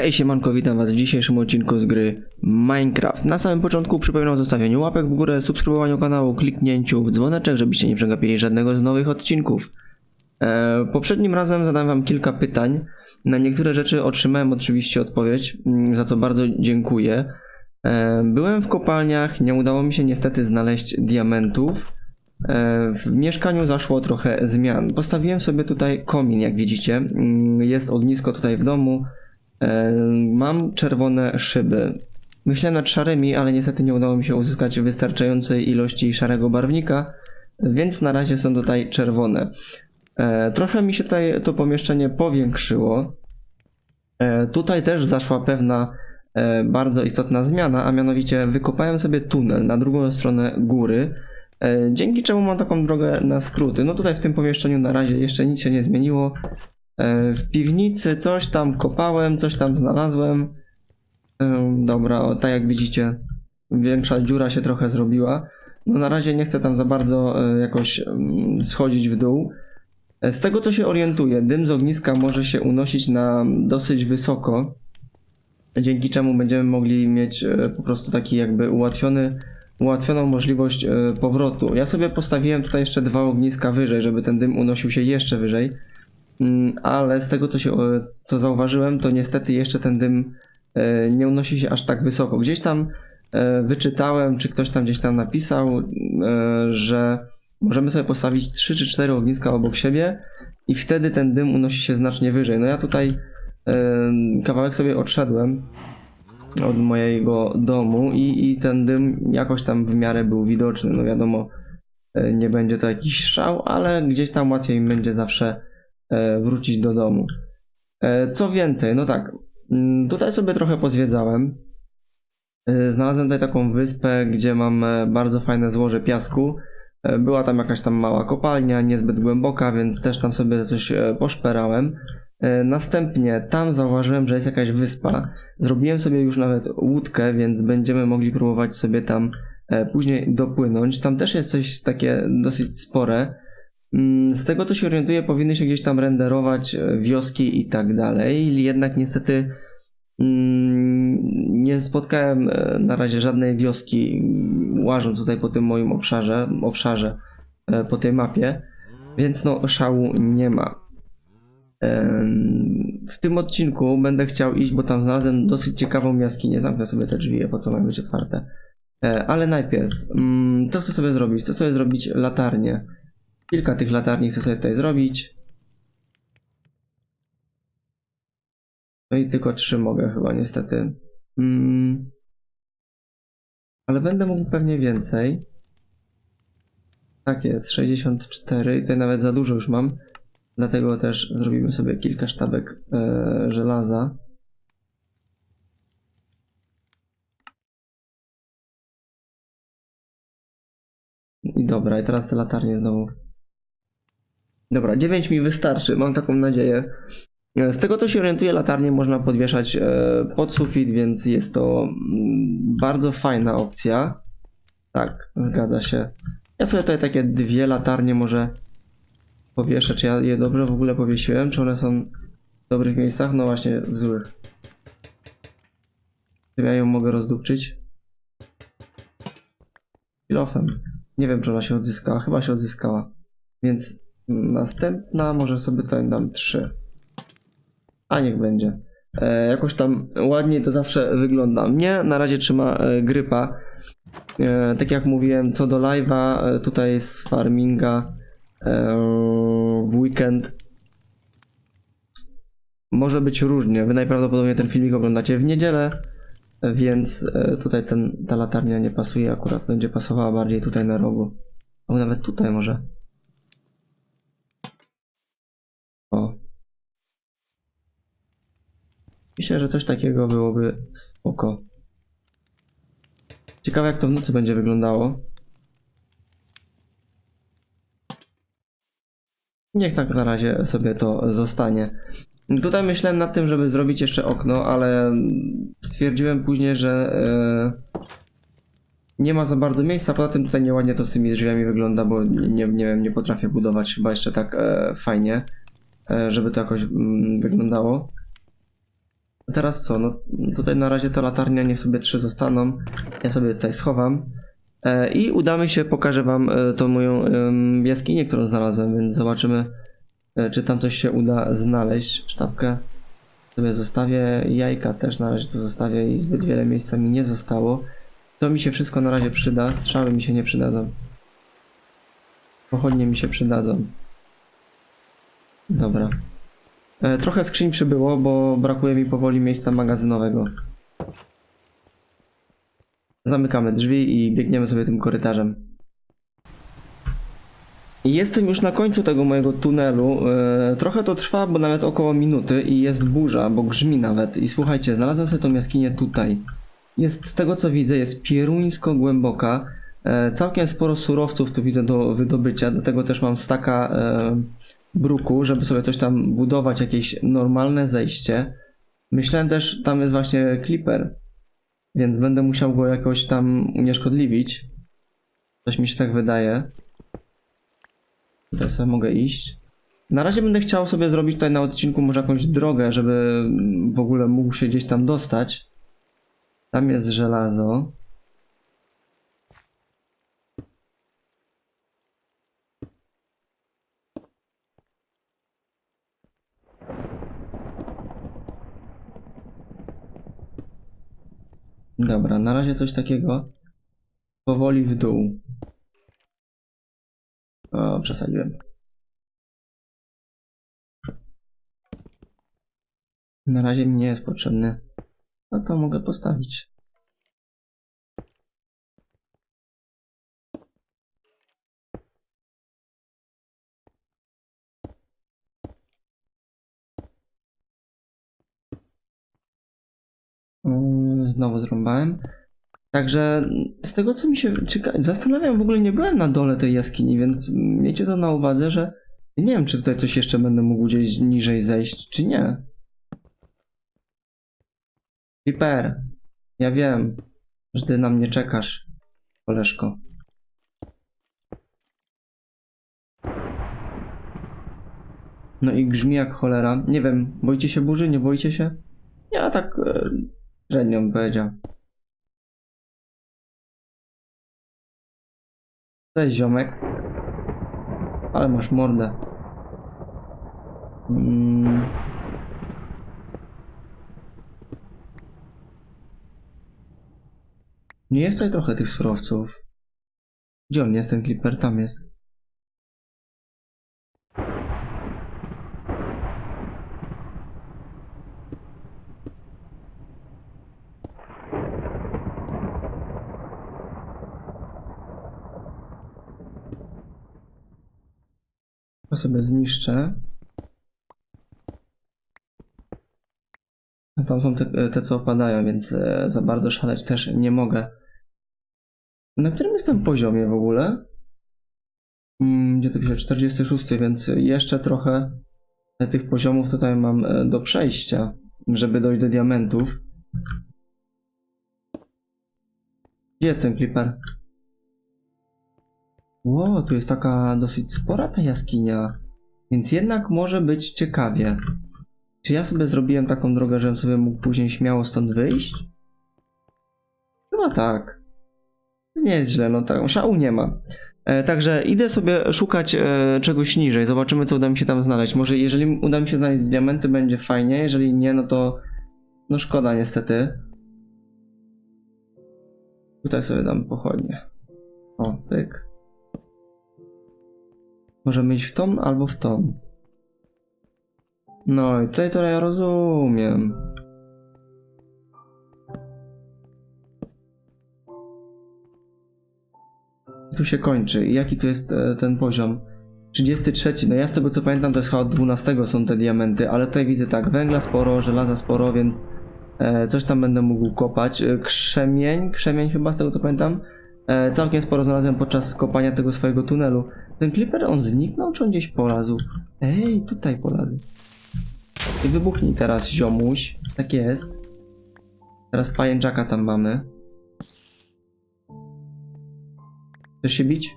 Hej siemanko, witam was w dzisiejszym odcinku z gry Minecraft. Na samym początku przypominam o zostawieniu łapek w górę, subskrybowaniu kanału, kliknięciu w dzwoneczek, żebyście nie przegapili żadnego z nowych odcinków. E, poprzednim razem zadałem wam kilka pytań. Na niektóre rzeczy otrzymałem oczywiście odpowiedź, mm, za co bardzo dziękuję. E, byłem w kopalniach, nie udało mi się niestety znaleźć diamentów. E, W mieszkaniu zaszło trochę zmian. Postawiłem sobie tutaj komin, jak widzicie. Mm, Jest ognisko tutaj w domu. E, Mam czerwone szyby. Myślałem nad szarymi, ale niestety nie udało mi się uzyskać wystarczającej ilości szarego barwnika, więc na razie są tutaj czerwone. E, Trochę mi się tutaj to pomieszczenie powiększyło. E, Tutaj też zaszła pewna bardzo istotna zmiana, a mianowicie wykopałem sobie tunel na drugą stronę góry, dzięki czemu mam taką drogę na skróty. No tutaj w tym pomieszczeniu na razie jeszcze nic się nie zmieniło. E, W piwnicy coś tam kopałem, coś tam znalazłem. E, Dobra, o, tak jak widzicie, większa dziura się trochę zrobiła. No na razie nie chcę tam za bardzo e, jakoś mm, schodzić w dół. Z tego co się orientuję, dym z ogniska może się unosić na dosyć wysoko, dzięki czemu będziemy mogli mieć po prostu taki jakby ułatwiony, ułatwioną możliwość powrotu. Ja sobie postawiłem tutaj jeszcze dwa ogniska wyżej, żeby ten dym unosił się jeszcze wyżej. Mm, ale z tego co się co zauważyłem, to niestety jeszcze ten dym e, nie unosi się aż tak wysoko. Gdzieś tam e, wyczytałem, czy ktoś tam gdzieś tam napisał, e, że możemy sobie postawić 3 czy 4 ogniska obok siebie i wtedy ten dym unosi się znacznie wyżej. No ja tutaj kawałek sobie odszedłem od mojego domu i, i ten dym jakoś tam w miarę był widoczny. No wiadomo, nie będzie to jakiś szał, ale gdzieś tam łatwiej będzie zawsze wrócić do domu. E, Co więcej, no tak, mm, tutaj sobie trochę pozwiedzałem. E, Znalazłem tutaj taką wyspę, gdzie mam e, bardzo fajne złoże piasku. E, Była tam jakaś tam mała kopalnia, niezbyt głęboka, więc też tam sobie coś e, poszperałem. E, Następnie tam zauważyłem, że jest jakaś wyspa. Zrobiłem sobie już nawet łódkę, więc będziemy mogli próbować sobie tam e, później dopłynąć. Tam też jest coś takie dosyć spore. Mm, Z tego co się orientuję, powinny się gdzieś tam renderować e, wioski i tak dalej. Jednak niestety mm, nie spotkałem e, na razie żadnej wioski, łażąc tutaj po tym moim obszarze, obszarze e, po tej mapie, więc no szału nie ma. W tym odcinku będę chciał iść, bo tam znalazłem dosyć ciekawą jaskinię. Zamknę sobie te drzwi, po co mają być otwarte. Ale najpierw, mm, co chcę sobie zrobić? Chcę sobie zrobić latarnię. Kilka tych latarni chcę sobie tutaj zrobić. No i tylko trzy mogę chyba niestety. Mm. Ale będę mógł pewnie więcej. Tak jest, 64 i tutaj nawet za dużo już mam. Dlatego też zrobimy sobie kilka sztabek e, żelaza. I dobra, i teraz te latarnie znowu. Dobra, 9 mi wystarczy, mam taką nadzieję. E, Z tego co się orientuję, latarnie można podwieszać e, pod sufit, więc jest to mm, bardzo fajna opcja. Tak, zgadza się. Ja sobie tutaj takie dwie latarnie może powieszę. Czy ja je dobrze w ogóle powiesiłem? Czy one są w dobrych miejscach? No właśnie, w złych. Czy ja ją mogę rozdupczyć? Kilofem. Nie wiem, czy ona się odzyskała. Chyba się odzyskała. Więc następna może sobie tutaj dam trzy. A niech będzie. E, jakoś tam ładniej to zawsze wygląda. Mnie na razie trzyma e, grypa. E, tak jak mówiłem, co do live'a, e, tutaj z farminga e, w weekend może być różnie. Wy najprawdopodobniej ten filmik oglądacie w niedzielę, więc e, tutaj ten, ta latarnia nie pasuje akurat. Będzie pasowała bardziej tutaj na rogu. Albo nawet tutaj może. O. Myślę, że coś takiego byłoby spoko. Ciekawe jak to w nocy będzie wyglądało. Niech tak na razie sobie to zostanie. Tutaj myślałem nad tym, żeby zrobić jeszcze okno, ale stwierdziłem później, że e, nie ma za bardzo miejsca. Poza tym tutaj nieładnie to z tymi drzwiami wygląda, bo nie, nie, wiem, nie potrafię budować chyba jeszcze tak e, fajnie, e, żeby to jakoś mm, wyglądało. Teraz co? No tutaj na razie to latarnia niech sobie trzy zostaną. Ja sobie tutaj schowam. E, I udamy się, pokażę wam e, tą moją jaskinię, którą znalazłem, więc zobaczymy, e, czy tam coś się uda znaleźć. Sztabkę sobie zostawię, jajka też na razie tu zostawię i zbyt wiele miejsca mi nie zostało. To mi się wszystko na razie przyda, strzały mi się nie przydadzą. Pochodnie mi się przydadzą. Dobra. E, trochę skrzyń przybyło, bo brakuje mi powoli miejsca magazynowego. Zamykamy drzwi i biegniemy sobie tym korytarzem. Jestem już na końcu tego mojego tunelu. E, trochę to trwa, bo nawet około minuty i jest burza, bo grzmi nawet. I słuchajcie, znalazłem sobie tą jaskinię tutaj. Jest, z tego co widzę, jest pieruńsko głęboka. E, całkiem sporo surowców tu widzę do wydobycia, do tego też mam staka bruku, żeby sobie coś tam budować, jakieś normalne zejście. Myślałem też, tam jest właśnie Clipper, więc będę musiał go jakoś tam unieszkodliwić. Coś mi się tak wydaje. Tutaj sobie mogę iść. Na razie będę chciał sobie zrobić tutaj na odcinku może jakąś drogę, żeby w ogóle mógł się gdzieś tam dostać. Tam jest żelazo. Dobra, na razie coś takiego. Powoli w dół. O, przesadziłem. Na razie mi nie jest potrzebny. No to mogę postawić. Mm, Znowu zrąbałem. Także z tego co mi się cieka... zastanawiam, w ogóle nie byłem na dole tej jaskini, więc miejcie to na uwadze, że nie wiem, czy tutaj coś jeszcze będę mógł gdzieś niżej zejść, czy nie. Piper, ja wiem, że ty na mnie czekasz, koleżko. No i grzmi jak cholera. Nie wiem, boicie się burzy, nie boicie się? Ja tak średnio bym powiedział. Cześć ziomek. Ale masz mordę. Mm. Nie jest tutaj trochę tych surowców. Gdzie on jest, ten Clipper? Tam jest. To sobie zniszczę. A Tam są te, te co opadają, więc e, za bardzo szaleć też nie mogę. Na którym jestem poziomie w ogóle? Mm, Gdzie to pisze? 46, więc jeszcze trochę tych poziomów tutaj mam e, do przejścia, żeby dojść do diamentów. Gdzie ten Clipper? Ło, tu jest taka dosyć spora ta jaskinia, więc jednak może być ciekawie. Czy ja sobie zrobiłem taką drogę, żebym sobie mógł później śmiało stąd wyjść? Chyba tak. Nie jest źle, no tak, szału nie ma. E, także idę sobie szukać e, czegoś niżej, zobaczymy co uda mi się tam znaleźć. Może jeżeli uda mi się znaleźć diamenty będzie fajnie, jeżeli nie, no to no szkoda niestety. Tutaj sobie dam pochodnie. O, pyk. Możemy iść w tą albo w tą. No i tutaj to ja rozumiem. Tu się kończy. Jaki tu jest e, ten poziom? 33. No ja z tego co pamiętam to jest chyba od 12 są te diamenty, ale tutaj widzę tak, węgla sporo, żelaza sporo, więc e, coś tam będę mógł kopać. E, krzemień, krzemień chyba z tego co pamiętam. Całkiem sporo znalazłem podczas kopania tego swojego tunelu. Ten Clipper on zniknął, czy on gdzieś polazł? Ej, tutaj polazł. I wybuchnij teraz, ziomuś. Tak jest. Teraz pajęczaka tam mamy. Chcesz się bić?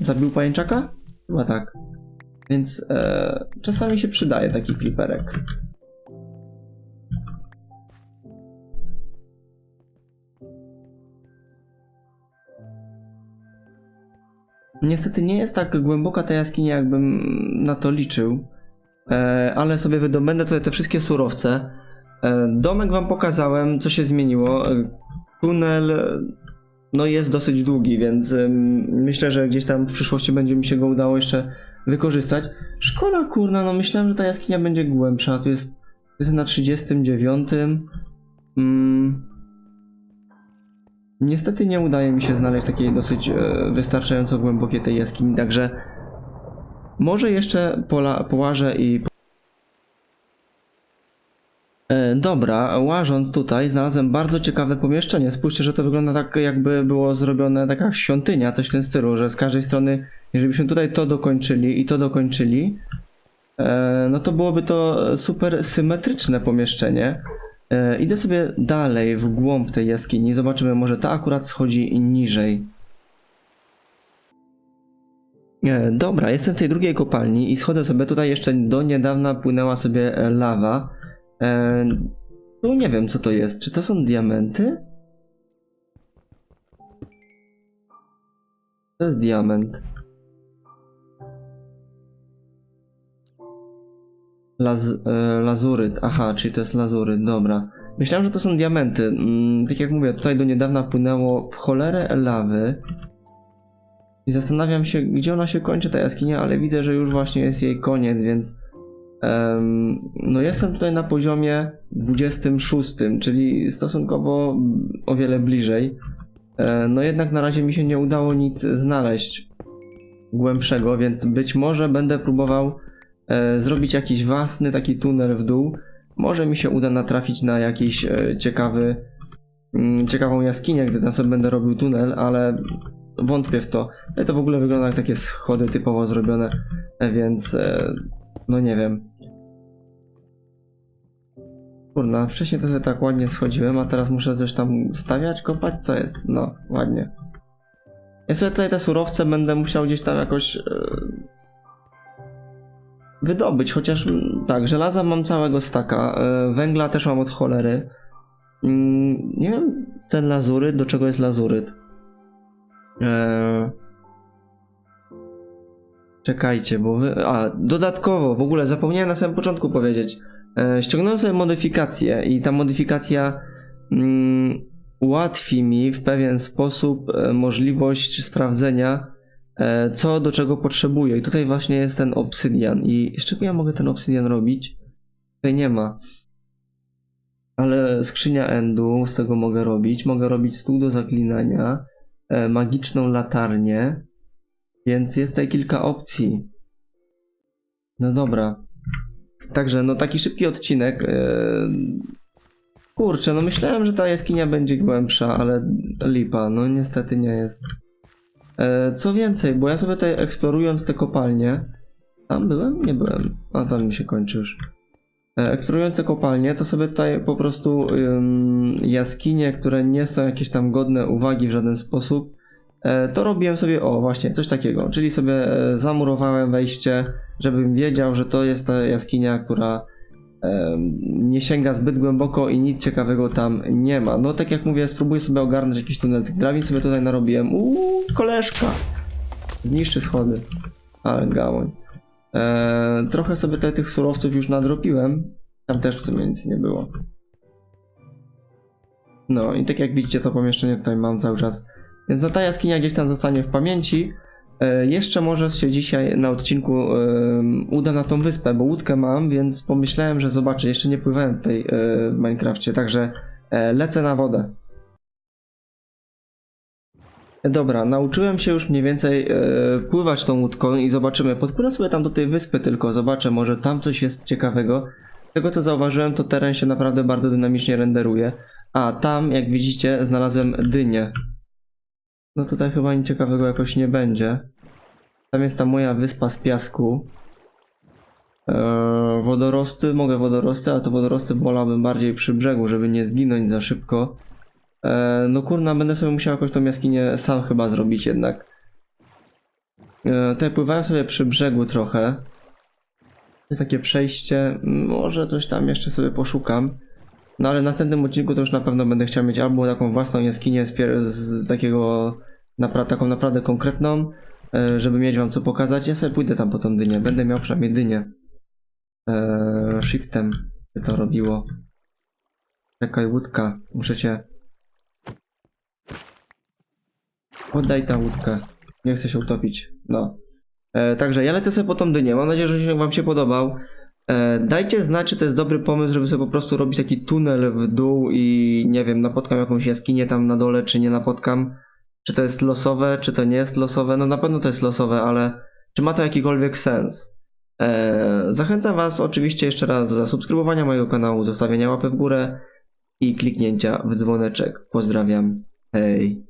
Zabił pajęczaka? Chyba tak. Więc e, czasami się przydaje taki kliperek. Niestety nie jest tak głęboka ta jaskinia, jakbym na to liczył, e, ale sobie wydobędę tutaj te wszystkie surowce. E, domek wam pokazałem, co się zmieniło. E, tunel no jest dosyć długi, więc myślę, że gdzieś tam w przyszłości będzie mi się go udało jeszcze wykorzystać. Szkoda kurna, no myślałem, że ta jaskinia będzie głębsza. Tu jest, jest na 39. Mm. Niestety nie udaje mi się znaleźć takiej dosyć e, wystarczająco głębokiej tej jaskini, także może jeszcze pola, połażę i E, dobra, łażąc tutaj znalazłem bardzo ciekawe pomieszczenie. Spójrzcie, że to wygląda tak jakby było zrobione taka świątynia, coś w tym stylu, że z każdej strony, jeżeli byśmy tutaj to dokończyli i to dokończyli, e, no to byłoby to super symetryczne pomieszczenie. E, idę sobie dalej w głąb tej jaskini, zobaczymy, może ta akurat schodzi niżej. E, dobra, jestem w tej drugiej kopalni i schodzę sobie tutaj jeszcze do niedawna płynęła sobie lawa. E, tu nie wiem co to jest. Czy to są diamenty? To jest diament. Laz, e, lazuryt. Aha, czyli to jest lazuryt, dobra. Myślałem, że to są diamenty. Mm, tak jak mówię, tutaj do niedawna płynęło w cholerę lawy. I zastanawiam się, gdzie ona się kończy, ta jaskinia, ale widzę, że już właśnie jest jej koniec, więc No jestem tutaj na poziomie 26, czyli stosunkowo o wiele bliżej. E, No jednak na razie mi się nie udało nic znaleźć głębszego, więc być może będę próbował zrobić jakiś własny taki tunel w dół. Może mi się uda natrafić na jakiś e, ciekawy, mm, ciekawą jaskinię, gdy tam sobie będę robił tunel, ale wątpię w to. Ale to w ogóle wygląda jak takie schody typowo zrobione, e, więc e, no nie wiem. Kurna, wcześniej to sobie tak ładnie schodziłem, a teraz muszę coś tam stawiać, kopać? Co jest? No, ładnie. Ja sobie tutaj te surowce będę musiał gdzieś tam jakoś e, wydobyć, chociaż mm, tak, żelaza mam całego staka, e, węgla też mam od cholery. Mm, nie wiem, ten lazuryt, do czego jest lazuryt? Eee... Czekajcie, bo wy... A, dodatkowo, w ogóle zapomniałem na samym początku powiedzieć. E, ściągnąłem sobie modyfikację i ta modyfikacja mm, ułatwi mi w pewien sposób e, możliwość sprawdzenia, e, co do czego potrzebuję. I tutaj właśnie jest ten obsydian. I z czego ja mogę ten obsydian robić? Tutaj nie ma. Ale skrzynia endu, z tego mogę robić. Mogę robić stół do zaklinania, e, magiczną latarnię. Więc jest tutaj kilka opcji. No dobra. Także no taki szybki odcinek. Yy... Kurczę, no myślałem, że ta jaskinia będzie głębsza, ale lipa, no niestety nie jest. E, co więcej, bo ja sobie tutaj eksplorując te kopalnie. Tam byłem? Nie byłem. A tam mi się kończy już. E, eksplorując te kopalnie, to sobie tutaj po prostu jaskinie, które nie są jakieś tam godne uwagi w żaden sposób, e, to robiłem sobie, o właśnie, coś takiego. Czyli sobie zamurowałem wejście, żebym wiedział, że to jest ta jaskinia, która nie sięga zbyt głęboko i nic ciekawego tam nie ma. No tak jak mówię, spróbuję sobie ogarnąć jakiś tunel tych drabin, sobie tutaj narobiłem. Uuu, koleżka! Zniszczy schody. Ale gałąź. E, trochę sobie tutaj tych surowców już nadrobiłem. Tam też w sumie nic nie było. No i tak jak widzicie, to pomieszczenie tutaj mam cały czas. Więc ta jaskinia gdzieś tam zostanie w pamięci. E, Jeszcze może się dzisiaj na odcinku em, uda na tą wyspę, bo łódkę mam, więc pomyślałem, że zobaczę. Jeszcze nie pływałem tutaj e, w Minecrafcie, także e, lecę na wodę. Dobra, nauczyłem się już mniej więcej e, pływać tą łódką i zobaczymy. Podpłynę sobie tam do tej wyspy tylko, zobaczę, może tam coś jest ciekawego. Z tego co zauważyłem, to teren się naprawdę bardzo dynamicznie renderuje. A tam, jak widzicie, znalazłem dynię. No tutaj chyba nic ciekawego jakoś nie będzie. Tam jest ta moja wyspa z piasku. Eee, wodorosty, mogę wodorosty, ale to wodorosty wolałbym bardziej przy brzegu, żeby nie zginąć za szybko. Eee, no kurna, będę sobie musiał jakoś tą jaskinię sam chyba zrobić jednak. Eee, tutaj pływałem sobie przy brzegu trochę. jest takie przejście. Może coś tam jeszcze sobie poszukam. No ale w następnym odcinku to już na pewno będę chciał mieć albo taką własną jaskinię z, pier- z takiego, napra- taką naprawdę konkretną, e, żeby mieć wam co pokazać. Ja sobie pójdę tam po tą dynię. Będę miał przynajmniej dynię. E, shiftem by to robiło. Czekaj, łódka. Muszę cię... Oddaj tę łódkę. Nie chcę się utopić. No. E, także ja lecę sobie po tą dynię. Mam nadzieję, że wam się podobał. E, dajcie znać, czy to jest dobry pomysł, żeby sobie po prostu robić taki tunel w dół i nie wiem, napotkam jakąś jaskinię tam na dole, czy nie napotkam. Czy to jest losowe, czy to nie jest losowe? No na pewno to jest losowe, ale czy ma to jakikolwiek sens? E, zachęcam was oczywiście jeszcze raz do zasubskrybowania mojego kanału, zostawienia łapy w górę i kliknięcia w dzwoneczek. Pozdrawiam. Hej.